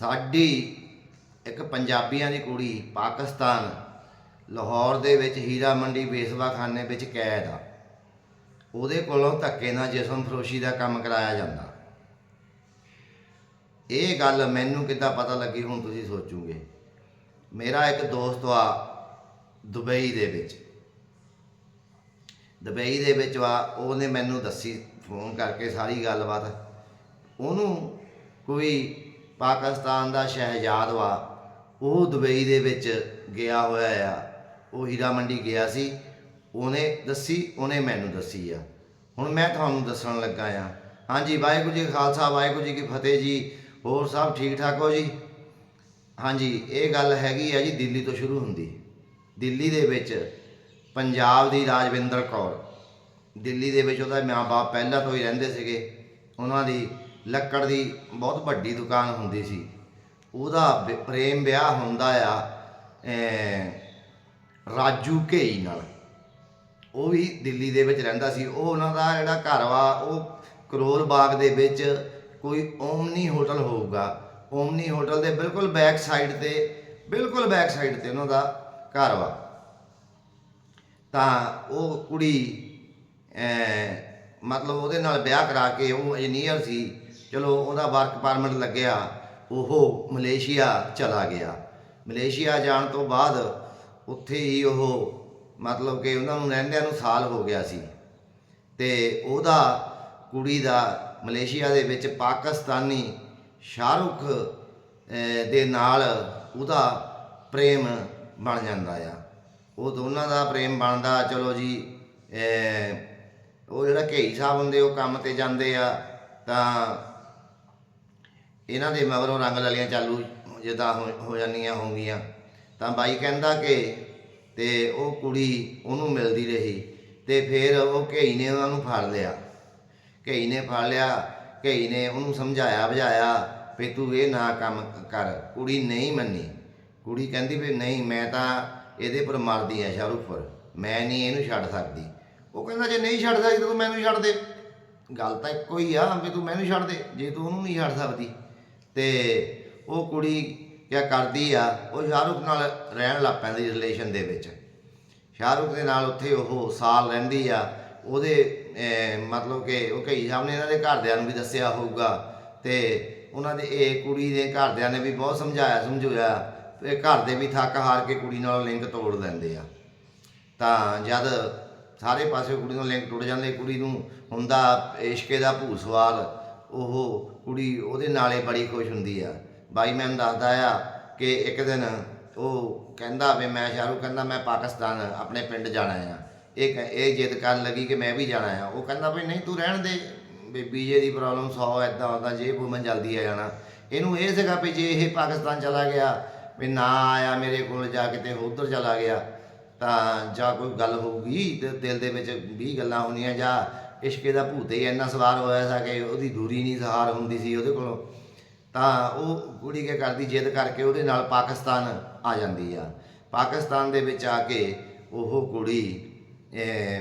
ਸਾਡੀ ਇੱਕ ਪੰਜਾਬੀਆਂ ਦੀ ਕੁੜੀ ਪਾਕਿਸਤਾਨ, ਲਾਹੌਰ ਦੇ ਵਿੱਚ ਹੀਰਾ ਮੰਡੀ ਵੇਸਵਾਖਾਨੇ ਵਿੱਚ ਕੈਦ ਆ। ਉਹਦੇ ਕੋਲੋਂ ਧੱਕੇ ਨਾਲ ਜਿਸਮ ਫਰੋਸ਼ੀ ਦਾ ਕੰਮ ਕਰਾਇਆ ਜਾਂਦਾ। ਇਹ ਗੱਲ ਮੈਨੂੰ ਕਿੱਦਾਂ ਪਤਾ ਲੱਗੀ ਹੁਣ ਤੁਸੀਂ ਸੋਚੋਗੇ? ਮੇਰਾ ਇੱਕ ਦੋਸਤ ਆ ਦੁਬਈ ਦੇ ਵਿੱਚ। ਦੁਬਈ ਦੇ ਵਿੱਚ ਵਾ ਉਹਨੇ ਮੈਨੂੰ ਦੱਸੀ, ਫੋਨ ਕਰਕੇ ਸਾਰੀ ਗੱਲਬਾਤ। ਉਹਨੂੰ ਕੋਈ ਪਾਕਿਸਤਾਨ ਦਾ ਸ਼ਹਿਜ਼ਾਦ ਵਾ, ਉਹ ਦੁਬਈ ਦੇ ਵਿੱਚ ਗਿਆ ਹੋਇਆ ਆ। ਉਹ ਹੀਰਾ ਮੰਡੀ ਗਿਆ ਸੀ। ਉਹਨੇ ਦੱਸੀ, ਉਹਨੇ ਮੈਨੂੰ ਦੱਸੀ ਆ। ਹੁਣ ਮੈਂ ਤੁਹਾਨੂੰ ਦੱਸਣ ਲੱਗਾ ਆ। ਹਾਂਜੀ, ਵਾਹਿਗੁਰੂ ਜੀ ਕਾ ਖਾਲਸਾ, ਵਾਹਿਗੁਰੂ ਜੀ ਕੀ ਫਤਿਹ ਜੀ। ਹੋਰ ਸਭ ਠੀਕ ਠਾਕ ਹੋ ਜੀ? ਹਾਂਜੀ, ਇਹ ਗੱਲ ਹੈਗੀ ਆ ਜੀ ਦਿੱਲੀ ਤੋਂ ਸ਼ੁਰੂ ਹੁੰਦੀ। ਦਿੱਲੀ ਦੇ ਵਿੱਚ ਪੰਜਾਬ ਦੀ ਰਾਜਵਿੰਦਰ ਕੌਰ। ਦਿੱਲੀ ਦੇ ਵਿੱਚ ਉਹਦਾ ਮਾਂ-ਬਾਪ ਪਹਿਲਾਂ ਤੋਂ ਹੀ ਰਹਿੰਦੇ ਸੀਗੇ। ਉਹਨਾਂ ਦੀ ਲੱਕੜ ਦੀ ਬਹੁਤ ਵੱਡੀ ਦੁਕਾਨ ਹੁੰਦੀ ਸੀ। ਉਹਦਾ ਵਿ- ਪ੍ਰੇਮ ਵਿਆਹ ਹੁੰਦਾ ਆ ਰਾਜੂ ਘੇਈ ਨਾਲ। ਉਹ ਵੀ ਦਿੱਲੀ ਦੇ ਵਿੱਚ ਰਹਿੰਦਾ ਸੀ। ਉਹ ਉਹਨਾਂ ਦਾ ਜਿਹੜਾ ਘਰ ਵਾ, ਉਹ ਕਰੋਲ ਬਾਗ ਦੇ ਵਿੱਚ ਕੋਈ ਓਮਨੀ ਹੋਟਲ ਹੋਊਗਾ। ਓਮਨੀ ਹੋਟਲ ਦੇ ਬਿਲਕੁਲ ਬੈਕ ਸਾਈਡ ਤੇ, ਬਿਲਕੁਲ ਬੈਕ ਸਾਈਡ ਤੇ ਉਹਨਾਂ ਦਾ ਘਰ ਵਾ। ਤਾਂ ਉਹ ਕੁੜੀ ਮਤਲਬ ਉਹਦੇ ਨਾਲ ਵਿਆਹ ਕਰਾ ਕੇ, ਉਹ ਇੰਜੀਨੀਅਰ ਸੀ। ਚਲੋ ਉਹਦਾ ਵਰਕ ਪਰਮਿਟ ਲੱਗਿਆ, ਉਹ ਮਲੇਸ਼ੀਆ ਚਲਾ ਗਿਆ। ਮਲੇਸ਼ੀਆ ਜਾਣ ਤੋਂ ਬਾਅਦ ਉੱਥੇ ਹੀ ਉਹ ਮਤਲਬ ਕਿ ਉਹਨਾਂ ਨੂੰ ਰਹਿੰਦਿਆਂ ਨੂੰ ਸਾਲ ਹੋ ਗਿਆ ਸੀ। ਤੇ ਉਹਦਾ ਕੁੜੀ ਦਾ ਮਲੇਸ਼ੀਆ ਦੇ ਵਿੱਚ ਪਾਕਿਸਤਾਨੀ ਸ਼ਾਹਰੁਖ ਦੇ ਨਾਲ ਉਹਦਾ ਪ੍ਰੇਮ ਬਣ ਜਾਂਦਾ ਆ। ਉਹ ਦੋਨਾਂ ਦਾ ਪ੍ਰੇਮ ਬਣਦਾ, ਚਲੋ ਜੀ ਉਹ ਜਿਹੜਾ ਘੇਈ ਸਾਹਿਬ ਹੁੰਦੇ, ਉਹ ਕੰਮ ਤੇ ਜਾਂਦੇ ਆ, ਤਾਂ ਇਹਨਾਂ ਦੇ ਮਗਰੋਂ ਰੰਗ ਲਲੀਆਂ ਚਾਲੂ ਜਿੱਦਾਂ ਹੋ ਹੋ ਜਾਂਦੀਆਂ ਹੋਗੀਆਂ ਤਾਂ ਬਾਈ ਕਹਿੰਦਾ ਕਿ ਤੇ ਉਹ ਕੁੜੀ ਉਹਨੂੰ ਮਿਲਦੀ ਰਹੀ ਤੇ ਫਿਰ ਉਹ ਘਈ ਨੇ ਉਹਨਾਂ ਨੂੰ ਫੜ ਲਿਆ। ਘਈ ਨੇ ਫੜ ਲਿਆ, ਘਈ ਨੇ ਉਹਨੂੰ ਸਮਝਾਇਆ, ਬੁਝਾਇਆ ਵੀ ਤੂੰ ਇਹ ਨਾ ਕੰਮ ਕਰ, ਕੁੜੀ ਨਹੀਂ ਮੰਨੀ। ਕੁੜੀ ਕਹਿੰਦੀ ਵੀ ਨਹੀਂ, ਮੈਂ ਤਾਂ ਇਹਦੇ ਪਰ ਮਰਦੀ ਆ ਸ਼ਾਹਰੁਖ ਪਰ, ਮੈਂ ਨਹੀਂ ਇਹਨੂੰ ਛੱਡ ਸਕਦੀ। ਉਹ ਕਹਿੰਦਾ, ਜੇ ਨਹੀਂ ਛੱਡ ਸਕਦੀ ਤੂੰ ਮੈਨੂੰ ਛੱਡ ਦੇ। ਗੱਲ ਤਾਂ ਇੱਕੋ ਹੀ ਆ ਵੀ ਤੂੰ ਮੈਨੂੰ ਛੱਡ ਦੇ, ਜੇ ਤੂੰ ਉਹਨੂੰ ਨਹੀਂ ਛੱਡ ਸਕਦੀ। ਤੇ ਉਹ ਕੁੜੀ ਕਿਆ ਕਰਦੀ ਆ, ਉਹ ਸ਼ਾਹਰੁਖ ਨਾਲ ਰਹਿਣ ਲੱਗ ਪੈਂਦੀ ਰਿਲੇਸ਼ਨ ਦੇ ਵਿੱਚ। ਸ਼ਾਹਰੁਖ ਦੇ ਨਾਲ ਉੱਥੇ ਉਹ ਸਾਲ ਰਹਿੰਦੀ ਆ, ਉਹਦੇ ਮਤਲਬ ਕਿ ਉਹ ਕਈ ਸਾਹਿਬ ਨੇ ਇਹਨਾਂ ਦੇ ਘਰਦਿਆਂ ਨੂੰ ਵੀ ਦੱਸਿਆ ਹੋਊਗਾ ਤੇ ਉਹਨਾਂ ਦੇ ਇਹ ਕੁੜੀ ਦੇ ਘਰਦਿਆਂ ਨੇ ਵੀ ਬਹੁਤ ਸਮਝਾਇਆ ਸਮਝਾਇਆ ਤੇ ਘਰ ਦੇ ਵੀ ਥੱਕ ਹਾਰ ਕੇ ਕੁੜੀ ਨਾਲ ਲਿੰਕ ਤੋੜ ਲੈਂਦੇ ਆ। ਤਾਂ ਜਦ ਸਾਰੇ ਪਾਸੇ ਕੁੜੀ ਨੂੰ ਲਿੰਕ ਟੁੱਟ ਜਾਂਦੇ, ਕੁੜੀ ਨੂੰ ਹੁੰਦਾ ਇਸ਼ਕੇ ਦਾ ਭੂ ਸਵਾਲ ਉਹ ਕੁੜੀ ਉਹਦੇ ਨਾਲੇ ਬੜੀ ਖੁਸ਼ ਹੁੰਦੀ ਆ। ਬਾਈ ਮੈਨੂੰ ਦੱਸਦਾ ਆ ਕਿ ਇੱਕ ਦਿਨ ਉਹ ਕਹਿੰਦਾ ਵੀ ਮੈਂ ਸ਼ਾਹਰੁਖ ਕਹਿੰਦਾ ਮੈਂ ਪਾਕਿਸਤਾਨ ਆਪਣੇ ਪਿੰਡ ਜਾਣਾ ਆ। ਇਹ ਕਹਿ- ਇਹ ਜਿੱਦ ਕਰਨ ਲੱਗੀ ਕਿ ਮੈਂ ਵੀ ਜਾਣਾ ਆ। ਉਹ ਕਹਿੰਦਾ ਵੀ ਨਹੀਂ ਤੂੰ ਰਹਿਣ ਦੇ, ਵੀ ਬੀਜੇ ਦੀ ਪ੍ਰੋਬਲਮ ਸੌ ਐਦਾਂ ਹੁੰਦਾ ਜੇ ਵੂਮਨ ਜਲਦੀ ਆ ਜਾਣਾ। ਇਹਨੂੰ ਇਹ ਸੀਗਾ ਵੀ ਜੇ ਇਹ ਪਾਕਿਸਤਾਨ ਚਲਾ ਗਿਆ, ਵੀ ਨਾ ਆਇਆ ਮੇਰੇ ਕੋਲ, ਜਾ ਕੇ ਤੇ ਉਧਰ ਚਲਾ ਗਿਆ, ਤਾਂ ਜਾਂ ਕੋਈ ਗੱਲ ਹੋਊਗੀ, ਤੇ ਦਿਲ ਦੇ ਵਿੱਚ 20 ਗੱਲਾਂ ਹੋਣੀਆਂ ਜਾਂ ਇਸ਼ਕੇ ਦਾ ਭੂਤ ਹੀ ਇੰਨਾ ਸਵਾਰ ਹੋਇਆ ਸੀ ਕਿ ਉਹਦੀ ਦੂਰੀ ਨਹੀਂ ਸਹਾਰ ਹੁੰਦੀ ਸੀ ਉਹਦੇ ਕੋਲੋਂ। ਤਾਂ ਉਹ ਕੁੜੀ ਕੀ ਕਰਦੀ, ਜਿੱਦ ਕਰਕੇ ਉਹਦੇ ਨਾਲ ਪਾਕਿਸਤਾਨ ਆ ਜਾਂਦੀ ਆ। ਪਾਕਿਸਤਾਨ ਦੇ ਵਿੱਚ ਆ ਕੇ ਉਹ ਕੁੜੀ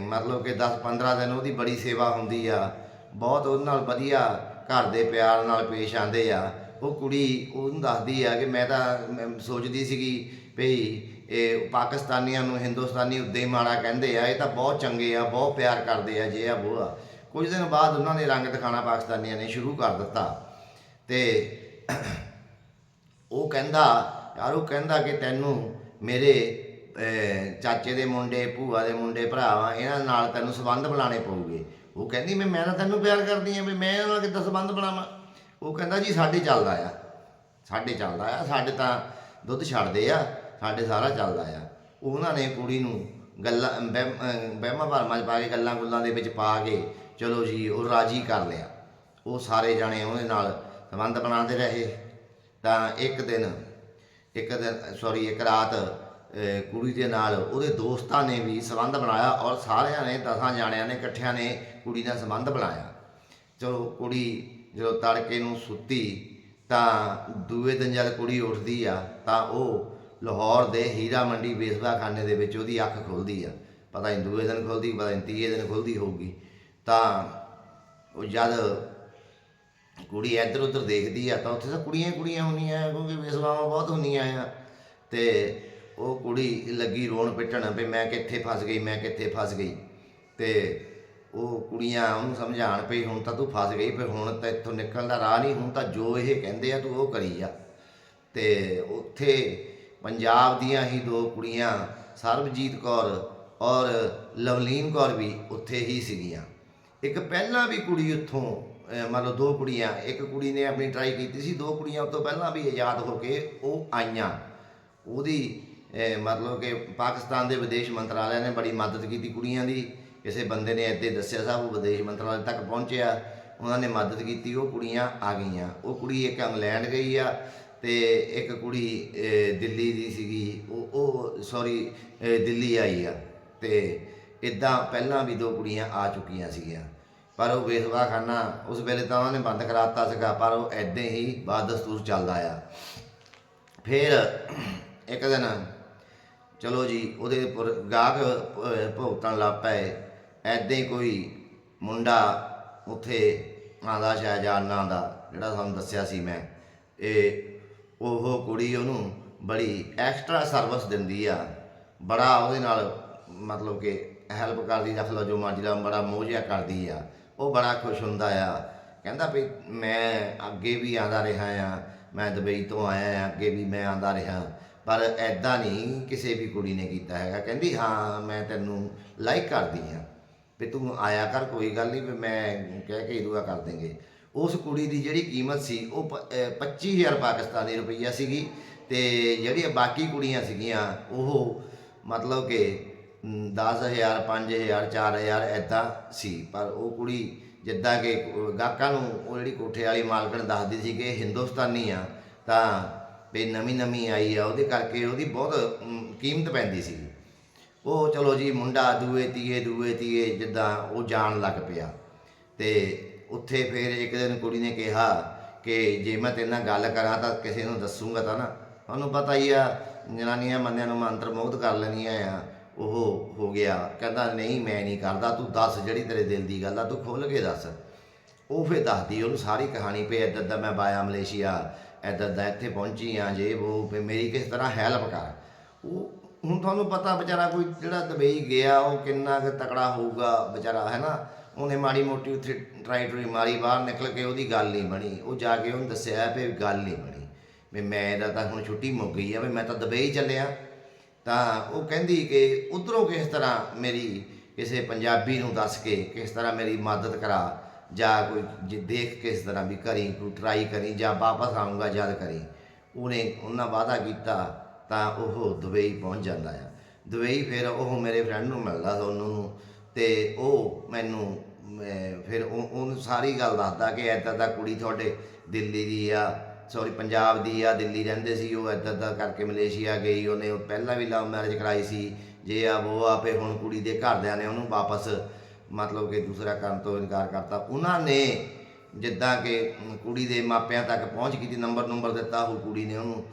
ਮਤਲਬ ਕਿ 10-15 ਦਿਨ ਉਹਦੀ ਬੜੀ ਸੇਵਾ ਹੁੰਦੀ ਆ। ਬਹੁਤ ਉਹਦੇ ਨਾਲ ਵਧੀਆ ਘਰ ਦੇ ਪਿਆਰ ਨਾਲ ਪੇਸ਼ ਆਂਦੇ ਆ। ਉਹ ਕੁੜੀ ਉਹਨੂੰ ਦੱਸਦੀ ਆ ਕਿ ਮੈਂ ਤਾਂ ਸੋਚਦੀ ਸੀਗੀ ਭਈ ਇਹ ਪਾਕਿਸਤਾਨੀਆਂ ਨੂੰ, ਹਿੰਦੁਸਤਾਨੀ ਉੱਦੇ ਹੀ ਮਾੜਾ ਕਹਿੰਦੇ ਆ, ਇਹ ਤਾਂ ਬਹੁਤ ਚੰਗੇ ਆ, ਬਹੁਤ ਪਿਆਰ ਕਰਦੇ ਆ ਜੇ ਆ ਉਹ ਆ ਕੁਝ ਦਿਨ ਬਾਅਦ ਉਹਨਾਂ ਨੇ ਰੰਗ ਦਿਖਾਣਾ ਪਾਕਿਸਤਾਨੀਆਂ ਨੇ, ਸ਼ੁਰੂ ਕਰ ਦਿੱਤਾ। ਤੇ ਉਹ ਕਹਿੰਦਾ, ਯਾਰ ਉਹ ਕਹਿੰਦਾ ਕਿ ਤੈਨੂੰ ਮੇਰੇ ਚਾਚੇ ਦੇ ਮੁੰਡੇ, ਭੂਆ ਦੇ ਮੁੰਡੇ, ਭਰਾਵਾਂ, ਇਹਨਾਂ ਨਾਲ ਤੈਨੂੰ ਸੰਬੰਧ ਬਣਾਉਣੇ ਪਊਗੇ। ਉਹ ਕਹਿੰਦੀ, ਮੈਂ ਮੈਂ ਤਾਂ ਤੈਨੂੰ ਪਿਆਰ ਕਰਦੀ ਆ ਵੀ ਮੈਂ ਇਹਨਾਂ ਨਾਲ ਕਿੱਦਾਂ ਸੰਬੰਧ ਬਣਾਵਾਂ? ਉਹ ਕਹਿੰਦਾ, ਜੀ, ਸਾਡੇ ਚੱਲਦਾ ਆ। ਸਾਡੇ ਚੱਲਦਾ ਆ, ਸਾਡੇ ਤਾਂ ਦੁੱਧ ਛੱਡਦੇ ਆ। ਸਾਡੇ ਸਾਰਾ ਚੱਲਦਾ ਆ। ਉਹਨਾਂ ਨੇ ਕੁੜੀ ਨੂੰ ਗੱਲਾਂ ਵਹਿਮ- ਵਹਿਮਾਂ ਭਰਮਾਂ 'ਚ ਪਾ ਕੇ, ਗੱਲਾਂ ਗੁੱਲਾਂ ਦੇ ਵਿੱਚ ਪਾ ਕੇ, ਚਲੋ ਜੀ, ਉਹ ਰਾਜੀ ਕਰ ਲਿਆ। ਉਹ ਸਾਰੇ ਜਾਣੇ ਉਹਦੇ ਨਾਲ ਸੰਬੰਧ ਬਣਾਉਂਦੇ ਰਹੇ। ਤਾਂ ਇੱਕ ਦਿਨ ਇੱਕ ਦਿਨ ਸੌਰੀ ਇੱਕ ਰਾਤ ਕੁੜੀ ਦੇ ਨਾਲ ਉਹਦੇ ਦੋਸਤਾਂ ਨੇ ਵੀ ਸੰਬੰਧ ਬਣਾਇਆ ਔਰ ਸਾਰਿਆਂ ਨੇ, ਦਸਾਂ ਜਾਣਿਆਂ ਨੇ, ਇਕੱਠਿਆਂ ਨੇ ਕੁੜੀ ਨਾਲ ਸੰਬੰਧ ਬਣਾਇਆ। ਚਲੋ ਕੁੜੀ ਜਦੋਂ ਤੜਕੇ ਨੂੰ ਸੁੱਤੀ ਤਾਂ ਦੂਏ ਦਿਨ ਜਦ ਕੁੜੀ ਉੱਠਦੀ ਆ ਤਾਂ ਉਹ ਲਾਹੌਰ ਦੇ ਹੀਰਾ ਮੰਡੀ ਵੇਸਵਾ ਦੇ ਵਿੱਚ ਉਹਦੀ ਅੱਖ ਖੁੱਲਦੀ ਆ। ਪਤਾ ਨਹੀਂ ਦੂਏ ਦਿਨ ਖੁੱਲਦੀ, ਪਤਾ ਨਹੀਂ ਤੀਏ ਦਿਨ ਖੁੱਲਦੀ ਹੋਊਗੀ। ਤਾਂ ਉਹ ਜਦ ਕੁੜੀ ਇੱਧਰ ਉੱਧਰ ਦੇਖਦੀ ਆ, ਤਾਂ ਉੱਥੇ ਤਾਂ ਕੁੜੀਆਂ ਹੀ ਕੁੜੀਆਂ ਹੁੰਦੀਆਂ ਕਿਉਂਕਿ ਵੇਸਵਾਵਾਂ ਬਹੁਤ ਹੁੰਦੀਆਂ ਆ। ਤੇ ਉਹ ਕੁੜੀ ਲੱਗੀ ਰੋਣ ਪਿੱਟਣ, ਵੀ ਮੈਂ ਕਿੱਥੇ ਫਸ ਗਈ, ਮੈਂ ਕਿੱਥੇ ਫਸ ਗਈ। ਤੇ ਉਹ ਕੁੜੀਆਂ ਉਹਨੂੰ ਸਮਝਾਣ ਪਈ ਹੁਣ ਤਾਂ ਤੂੰ ਫਸ ਗਈ ਫਿਰ ਹੁਣ ਤਾਂ ਇੱਥੋਂ ਨਿਕਲਣ ਦਾ ਰਾਹ ਨਹੀਂ, ਹੁਣ ਤਾਂ ਜੋ ਇਹ ਕਹਿੰਦੇ ਆ ਤੂੰ ਉਹ ਕਰੀ ਜਾ। ਤੇ ਉੱਥੇ ਪੰਜਾਬ ਦੀਆਂ ਹੀ ਦੋ ਕੁੜੀਆਂ, ਸਰਬਜੀਤ ਕੌਰ ਔਰ ਲਵਲੀਨ ਕੌਰ ਵੀ ਉੱਥੇ ਹੀ ਸੀਗੀਆਂ। ਇੱਕ ਪਹਿਲਾਂ ਵੀ ਕੁੜੀ ਉੱਥੋਂ, ਅਹ ਮੰਨ ਲਓ ਦੋ ਕੁੜੀਆਂ, ਇੱਕ ਕੁੜੀ ਨੇ ਆਪਣੀ ਟਰਾਈ ਕੀਤੀ ਸੀ, ਦੋ ਕੁੜੀਆਂ ਉਸ ਤੋਂ ਪਹਿਲਾਂ ਵੀ ਆਜ਼ਾਦ ਹੋ ਕੇ ਉਹ ਆਈਆਂ। ਉਹਦੀ ਮਤਲਬ ਕਿ ਪਾਕਿਸਤਾਨ ਦੇ ਵਿਦੇਸ਼ ਮੰਤਰਾਲੇ ਨੇ ਬੜੀ ਮਦਦ ਕੀਤੀ ਕੁੜੀਆਂ ਦੀ। ਕਿਸੇ ਬੰਦੇ ਨੇ ਇੱਥੇ ਦੱਸਿਆ ਸਾਹਿਬ ਉਹ ਵਿਦੇਸ਼ ਮੰਤਰਾਲੇ ਤੱਕ ਪਹੁੰਚਿਆ। ਉਹਨਾਂ ਨੇ ਮਦਦ ਕੀਤੀ, ਉਹ ਕੁੜੀਆਂ ਆ ਗਈਆਂ। ਉਹ ਕੁੜੀ ਇੱਕ ਇੰਗਲੈਂਡ ਗਈ ਆ ਤੇ ਇੱਕ ਕੁੜੀ ਦਿੱਲੀ ਦੀ ਸੀਗੀ, ਉਹ ਉਹ ਸੌਰੀ ਦਿੱਲੀ ਆਈ ਆ। ਤੇ ਇਦਾਂ ਪਹਿਲਾਂ ਵੀ ਦੋ ਕੁੜੀਆਂ ਆ ਚੁੱਕੀਆਂ ਸੀਗੀਆਂ। ਪਰ ਉਹ ਵੇਸਵਾ ਖਾਨਾ ਉਸ ਵੇਲੇ ਤਾਂ ਉਹਨਾਂ ਨੇ ਬੰਦ ਕਰਾਤਾ ਸੀਗਾ, ਪਰ ਉਹ ਐਦਾਂ ਹੀ ਬਾਦ ਦਸਤੂਰ ਚੱਲਦਾ ਆ ਫਿਰ ਇੱਕ ਦਿਨ, ਚਲੋ ਜੀ, ਉਹਦੇ ਉੱਪਰ ਗਾਹਕ ਭੁਗਤਣ ਲੱਗ ਪਏ। ਐਦਾਂ ਹੀ ਕੋਈ ਮੁੰਡਾ ਉੱਥੇ ਆਂਦਾ ਸ਼ਹਿਜਾਨ ਨਾਂ ਦਾ, ਜਿਹੜਾ ਤੁਹਾਨੂੰ ਦੱਸਿਆ ਸੀ ਮੈਂ। ਇਹ ਉਹ ਕੁੜੀ ਉਹਨੂੰ ਬੜੀ ਐਕਸਟਰਾ ਸਰਵਿਸ ਦਿੰਦੀ ਆ। ਬੜਾ ਉਹਦੇ ਨਾਲ ਮਤਲਬ ਕਿ ਹੈਲਪ ਕਰਦੀ, ਰੱਖ ਲਓ ਜੋ ਮਰਜ਼ੀ ਦਾ ਬੜਾ ਮੋਹ ਜਿਹਾ ਕਰਦੀ ਆ। ਉਹ ਬੜਾ ਖੁਸ਼ ਹੁੰਦਾ ਆ। ਕਹਿੰਦਾ ਵੀ ਮੈਂ ਅੱਗੇ ਵੀ ਆਂਦਾ ਰਿਹਾ ਆ। ਮੈਂ ਦੁਬਈ ਤੋਂ ਆਇਆ ਆ, ਅੱਗੇ ਵੀ ਮੈਂ ਆਂਦਾ ਰਿਹਾ। ਪਰ ਐਦਾਂ ਨਹੀਂ ਕਿਸੇ ਵੀ ਕੁੜੀ ਨੇ ਕੀਤਾ ਹੈਗਾ। ਕਹਿੰਦੀ, ਹਾਂ, ਮੈਂ ਤੈਨੂੰ ਲਾਈਕ ਕਰਦੀ ਆ। ਵੀ ਤੂੰ ਆਇਆ ਕਰ, ਕੋਈ ਗੱਲ ਨਹੀਂ, ਵੀ ਮੈਂ ਕਹਿ ਕੇ ਇਦੂਆ ਕਰ ਦੇਂਗੇ। ਉਸ ਕੁੜੀ ਦੀ ਜਿਹੜੀ ਕੀਮਤ ਸੀ, ਉਹ ਪ- ਅਹ 25000 ਪਾਕਿਸਤਾਨੀ ਰੁਪਈਆ ਸੀਗੀ ਤੇ ਜਿਹੜੀਆਂ ਬਾਕੀ ਕੁੜੀਆਂ ਸੀਗੀਆਂ, ਉਹ ਮਤਲਬ ਕਿ 10000 5000 4000 ਐਦਾਂ ਸੀ। ਪਰ ਉਹ ਕੁੜੀ ਜਿੱਦਾਂ ਕਿ ਗਾਹਕਾਂ ਨੂੰ ਉਹ ਜਿਹੜੀ ਕੋਠੇ ਵਾਲੀ ਮਾਲਕਣ ਦੱਸਦੀ ਸੀ ਕਿ ਹਿੰਦੁਸਤਾਨੀ ਆ, ਤਾਂ ਵੀ ਨਵੀਂ ਨਵੀਂ ਆਈ ਆ, ਉਹਦੇ ਕਰਕੇ ਉਹਦੀ ਬਹੁਤ ਕੀਮਤ ਪੈਂਦੀ ਸੀ ਉਹ ਚਲੋ ਜੀ, ਮੁੰਡਾ ਦੂਏ ਤੀਏ ਦੂਏ ਤੀਏ ਜਿੱਦਾਂ ਉਹ ਜਾਣ ਲੱਗ ਪਿਆ। ਤੇ ਉੱਥੇ ਫਿਰ ਇੱਕ ਦਿਨ ਕੁੜੀ ਨੇ ਕਿਹਾ ਕਿ ਜੇ ਮੈਂ ਤੇਰੇ ਨਾਲ ਗੱਲ ਕਰਾਂ ਤਾਂ ਕਿਸੇ ਨੂੰ ਦੱਸੂਗਾ ਤਾਂ ਨਾ। ਤੁਹਾਨੂੰ ਪਤਾ ਹੀ ਆ, ਜਨਾਨੀਆਂ ਮੰਨਿਆਂ ਨੂੰ ਮੰਤਰ ਮੁਗਧ ਕਰ ਲੈਣੀਆਂ ਆ ਉਹ ਹੋ ਗਿਆ। ਕਹਿੰਦਾ, ਨਹੀਂ, ਮੈਂ ਨਹੀਂ ਕਰਦਾ, ਤੂੰ ਦੱਸ ਜਿਹੜੀ ਤੇਰੇ ਦਿਲ ਦੀ ਗੱਲ ਆ, ਤੂੰ ਖੁੱਲ ਕੇ ਦੱਸ। ਉਹ ਫਿਰ ਦੱਸਦੀ, ਉਹਨੂੰ ਸਾਰੀ ਕਹਾਣੀ ਪਈ ਏਦਾਂ ਦਾ ਮੈਂ ਬਾਇਆ ਮਲੇਸ਼ੀਆ ਏਦਾਂ ਦਾ ਇੱਥੇ ਪਹੁੰਚੀ ਆ, ਜੇ ਉਹ ਵੀ ਮੇਰੀ ਕਿਸ ਤਰ੍ਹਾਂ ਹੈਲਪ ਕਰ। ਉਹ ਹੁਣ ਤੁਹਾਨੂੰ ਪਤਾ ਵਿਚਾਰਾ ਕੋਈ ਜਿਹੜਾ ਦੁਬਈ ਗਿਆ, ਉਹ ਕਿੰਨਾ ਕੁ ਤਕੜਾ ਹੋਊਗਾ ਵਿਚਾਰਾ, ਹੈ ਨਾ? ਉਹਨੇ ਮਾੜੀ ਮੋਟੀ ਉੱਥੇ ਟਰਾਈ ਟਰੀ ਮਾਰੀ, ਬਾਹਰ ਨਿਕਲ ਕੇ ਉਹਦੀ ਗੱਲ ਨਹੀਂ ਬਣੀ। ਉਹ ਜਾ ਕੇ ਉਹਨੂੰ ਦੱਸਿਆ ਵੀ ਗੱਲ ਨਹੀਂ ਬਣੀ। ਵੀ ਮੈਂ ਇਹਦਾ ਤਾਂ ਹੁਣ ਛੁੱਟੀ ਮੁੱਕ ਗਈ ਆ, ਵੀ ਮੈਂ ਤਾਂ ਦੁਬਈ ਚੱਲਿਆ। ਤਾਂ ਉਹ ਕਹਿੰਦੀ ਕਿ ਉਧਰੋਂ ਕਿਸ ਤਰ੍ਹਾਂ ਮੇਰੀ ਕਿਸੇ ਪੰਜਾਬੀ ਨੂੰ ਦੱਸ ਕੇ ਕਿਸ ਤਰ੍ਹਾਂ ਮੇਰੀ ਮਦਦ ਕਰਾ, ਜਾਂ ਕੋਈ ਜੇ ਦੇਖ ਕਿਸ ਤਰ੍ਹਾਂ ਵੀ ਕਰੀ ਤੂੰ ਟਰਾਈ ਕਰੀ, ਜਾਂ ਵਾਪਸ ਆਉਂਗਾ ਜਦ ਕਰੀ। ਉਹਨੇ ਉਹਨਾਂ ਵਾਅਦਾ ਕੀਤਾ, ਤਾਂ ਉਹ ਦੁਬਈ ਪਹੁੰਚ ਜਾਂਦਾ ਆ। ਦੁਬਈ ਫਿਰ ਉਹ ਮੇਰੇ ਫਰੈਂਡ ਨੂੰ ਮਿਲਦਾ ਉਹਨੂੰ। ਨੂੰ ਤੇ ਉਹ ਮੈਨੂੰ ਫਿਰ ਉਹ, ਉਹਨੂੰ ਸਾਰੀ ਗੱਲ ਦੱਸਦਾ ਕਿ ਐਦਾਂ ਦਾ ਕੁੜੀ ਤੁਹਾਡੇ ਦਿੱਲੀ ਦੀ ਆ ਸੌਰੀ ਪੰਜਾਬ ਦੀ ਆ, ਦਿੱਲੀ ਰਹਿੰਦੇ ਸੀ, ਉਹ ਐਦਾਂ ਦਾ ਕਰਕੇ ਮਲੇਸ਼ੀਆ ਗਈ, ਉਹਨੇ ਪਹਿਲਾਂ ਵੀ ਲਵ ਮੈਰਿਜ ਕਰਾਈ ਸੀ, ਜੇ ਆ ਉਹ ਆ ਫੇ ਹੁਣ ਕੁੜੀ ਦੇ ਘਰਦਿਆਂ ਨੇ ਉਹਨੂੰ ਵਾਪਸ ਮਤਲਬ ਕਿ ਦੂਸਰਾ ਕਰਨ ਤੋਂ ਇਨਕਾਰ ਕਰਤਾ। ਉਹਨਾਂ ਨੇ ਜਿੱਦਾਂ ਕਿ ਕੁੜੀ ਦੇ ਮਾਪਿਆਂ ਤੱਕ ਪਹੁੰਚ ਕੀਤੀ ਨੰਬਰ ਨੰਬਰ ਦਿੱਤਾ ਉਹ ਕੁੜੀ ਨੇ ਉਹਨੂੰ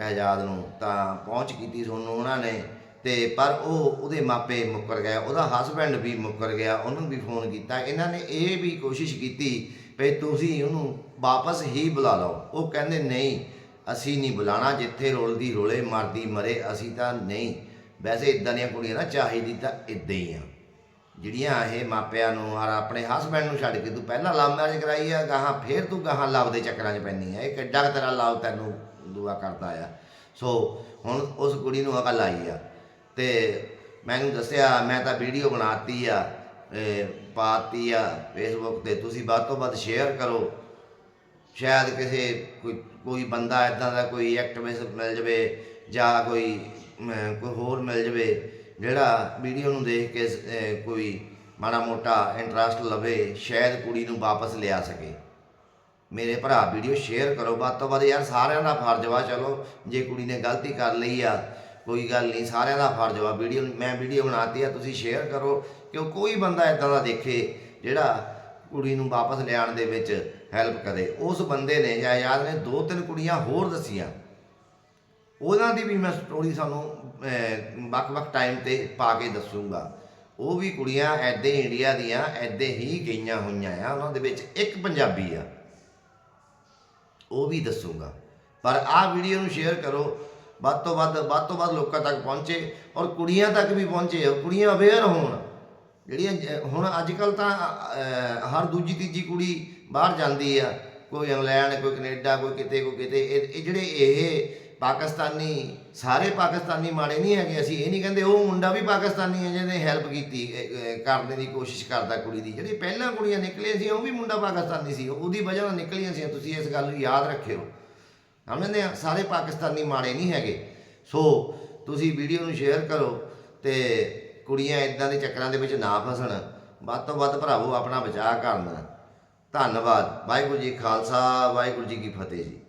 ਆਜ਼ਾਦ ਨੂੰ, ਤਾਂ ਪਹੁੰਚ ਕੀਤੀ ਤੁਹਾਨੂੰ ਉਹਨਾਂ ਨੇ ਤੇ ਪਰ ਉਹ ਉਹਦੇ ਮਾਪੇ ਮੁੱਕਰ ਗਏ, ਉਹਦਾ ਹਸਬੈਂਡ ਵੀ ਮੁੱਕਰ ਗਿਆ, ਉਹਨੂੰ ਵੀ ਫੋਨ ਕੀਤਾ। ਇਹਨਾਂ ਨੇ ਇਹ ਵੀ ਕੋਸ਼ਿਸ਼ ਕੀਤੀ ਵੀ ਤੁਸੀਂ ਉਹਨੂੰ ਵਾਪਸ ਹੀ ਬੁਲਾ ਲਓ। ਉਹ ਕਹਿੰਦੇ, ਨਹੀਂ, ਅਸੀਂ ਨਹੀਂ ਬੁਲਾਣਾ, ਜਿੱਥੇ ਰੋਲਦੀ ਰੋਲੇ ਮਰਦੀ ਮਰੇ, ਅਸੀਂ ਤਾਂ ਨਹੀਂ। ਵੈਸੇ ਇਦਾਂ ਦੀਆਂ ਕੁੜੀਆਂ ਨਾ ਚਾਹੀਦੀ ਤਾਂ ਇਦਾਂ ਹੀ ਆ। ਜਿਹੜੀਆਂ ਇਹ ਮਾਪਿਆਂ ਨੂੰ ਔਰ ਆਪਣੇ ਹਸਬੈਂਡ ਨੂੰ ਛੱਡ ਕੇ ਤੂੰ ਪਹਿਲਾਂ ਲਵ ਮੈਰਿਜ ਕਰਾਈ ਆ, ਗਾਹਾਂ ਫੇਰ ਤੂੰ ਗਾਹਾਂ ਲਵ ਦੇ ਚੱਕਰਾਂ 'ਚ ਪੈਂਦੀ ਆ। ਇਹ ਕਿੱਡਾ ਕੁ ਤੇਰਾ ਲਵ ਤੈਨੂੰ ਦੁਆ ਕਰਦਾ ਆ। ਸੋ ਹੁਣ ਉਸ ਕੁੜੀ ਨੂੰ ਅਕਲ ਆਈ ਆ। ਤੇ ਮੈਨੂੰ ਦੱਸਿਆ, ਮੈਂ ਤਾਂ ਵੀਡੀਓ ਬਣਾਤੀ ਆ ਪਾਤੀ ਆ ਫੇਸਬੁੱਕ ਤੇ। ਤੁਸੀਂ ਵੱਧ ਤੋਂ ਵੱਧ ਸ਼ੇਅਰ ਕਰੋ। ਸ਼ਾਇਦ ਕਿਸੇ ਕੋਈ ਕੋਈ ਬੰਦਾ ਇਦਾਂ ਦਾ ਕੋਈ ਐਕਟਿਵਿਸਟ ਮਿਲ ਜਵੇ ਜਾਂ ਕੋਈ ਕੋਈ ਹੋਰ ਮਿਲ ਜਵੇ, ਜਿਹੜਾ ਵੀਡੀਓ ਨੂੰ ਦੇਖ ਕੇ ਕੋਈ ਮਾੜਾ ਮੋਟਾ ਇੰਟਰਸਟ ਲਵੇ, ਸ਼ਾਇਦ ਕੁੜੀ ਨੂੰ ਵਾਪਸ ਲਿਆ ਸਕੇ। ਮੇਰੇ ਭਰਾ ਵੀਡੀਓ ਸ਼ੇਅਰ ਕਰੋ। ਵੱਧ ਤੋਂ ਵੱਧ ਯਾਰ ਸਾਰਿਆਂ ਦਾ ਫਰਜ਼ ਵਾ, ਚਲੋ, ਜੇ ਕੁੜੀ ਨੇ ਗਲਤੀ ਕਰ ਲਈ ਆ ਕੋਈ ਗੱਲ ਨਹੀਂ, ਸਾਰਿਆਂ ਦਾ ਫਰਜ਼ ਵਾ, ਵੀਡੀਓ ਮੈਂ ਵੀਡੀਓ ਬਣਾਤੀ ਆ, ਤੁਸੀਂ ਸ਼ੇਅਰ ਕਰੋ ਕਿਉਂ ਕੋਈ ਬੰਦਾ ਇਦਾਂ ਦਾ ਦੇਖੇ, ਜਿਹੜਾ ਕੁੜੀ ਨੂੰ ਵਾਪਸ ਲਿਆਉਣ ਦੇ ਵਿੱਚ ਹੈਲਪ ਕਰੇ। ਉਸ ਬੰਦੇ ਨੇ, ਜਾਂ ਯਾਦ ਨੇ, ਦੋ ਤਿੰਨ ਕੁੜੀਆਂ ਹੋਰ ਦਸੀਆਂ। ਉਹਨਾਂ ਦੀ ਵੀ ਮੈਂ ਸਟੋਰੀ ਸਾਨੂੰ ਵੱਖ-ਵੱਖ ਟਾਈਮ ਤੇ ਪਾ ਕੇ ਦੱਸੂਗਾ। ਉਹ ਵੀ ਕੁੜੀਆਂ ਐਦੇ ਇੰਡੀਆ ਦੀਆਂ ਐਦੇ ਹੀ ਗਈਆਂ ਹੋਈਆਂ ਆ, ਉਹਨਾਂ ਦੇ ਵਿੱਚ ਇੱਕ ਪੰਜਾਬੀ ਆ। ਉਹ ਵੀ ਦੱਸੂਗਾ। ਪਰ ਆਹ ਵੀਡੀਓ ਨੂੰ ਸ਼ੇਅਰ ਕਰੋ ਵੱਧ ਤੋਂ ਵੱਧ ਵੱਧ ਤੋਂ ਵੱਧ ਲੋਕਾਂ ਤੱਕ ਪਹੁੰਚੇ ਔਰ ਕੁੜੀਆਂ ਤੱਕ ਵੀ ਪਹੁੰਚੇ ਕੁੜੀਆਂ ਅਵੇਅਰ ਹੋਣ। ਜਿਹੜੀਆਂ ਹੁਣ ਅੱਜ ਕੱਲ ਤਾਂ ਹਰ ਦੂਜੀ, ਤੀਜੀ ਕੁੜੀ ਬਾਹਰ ਜਾਂਦੀ ਆ। ਕੋਈ ਇੰਗਲੈਂਡ, ਕੋਈ ਕੈਨੇਡਾ, ਕੋਈ ਕਿਤੇ ਕੋਈ ਕਿਤੇ। ਇਹ ਇਹ ਜਿਹੜੇ ਇਹ ਪਾਕਿਸਤਾਨੀ, ਸਾਰੇ ਪਾਕਿਸਤਾਨੀ ਮਾੜੇ ਨਹੀਂ ਹੈਗੇ ਅਸੀਂ, ਇਹ ਨਹੀਂ ਕਹਿੰਦੇ ਉਹ ਮੁੰਡਾ ਵੀ ਪਾਕਿਸਤਾਨੀ ਹੈ ਜਿਹਨੇ ਹੈਲਪ ਕੀਤੀ ਕਰਨ ਦੀ ਕੋਸ਼ਿਸ਼ ਕਰਦਾ ਕੁੜੀ ਦੀ। ਜਿਹੜੀ ਪਹਿਲਾਂ ਕੁੜੀਆਂ ਨਿਕਲੀਆਂ ਸੀ, ਉਹ ਵੀ ਮੁੰਡਾ ਪਾਕਿਸਤਾਨੀ ਸੀ। ਉਹਦੀ ਵਜ੍ਹਾ ਨਾਲ ਨਿਕਲੀਆਂ ਸੀ। ਤੁਸੀਂ ਇਸ ਗੱਲ ਨੂੰ ਯਾਦ ਰੱਖਿਓ। ਸਮਝਦੇ ਆ? ਸਾਰੇ ਪਾਕਿਸਤਾਨੀ ਮਾੜੇ ਨਹੀਂ ਹੈਗੇ। ਸੋ ਤੁਸੀਂ ਵੀਡੀਓ ਨੂੰ ਸ਼ੇਅਰ ਕਰੋ ਤੇ ਕੁੜੀਆਂ ਇਦਾਂ ਦੇ ਚੱਕਰਾਂ ਦੇ ਵਿੱਚ ਨਾ ਫਸਣ। ਵੱਧ ਤੋਂ ਵੱਧ ਭਰਾਵੋ, ਆਪਣਾ ਬਚਾਅ ਕਰਨ। ਧੰਨਵਾਦ। ਵਾਹਿਗੁਰੂ ਜੀ ਖਾਲਸਾ, ਵਾਹਿਗੁਰੂ ਜੀ ਕੀ ਫਤਿਹ ਜੀ।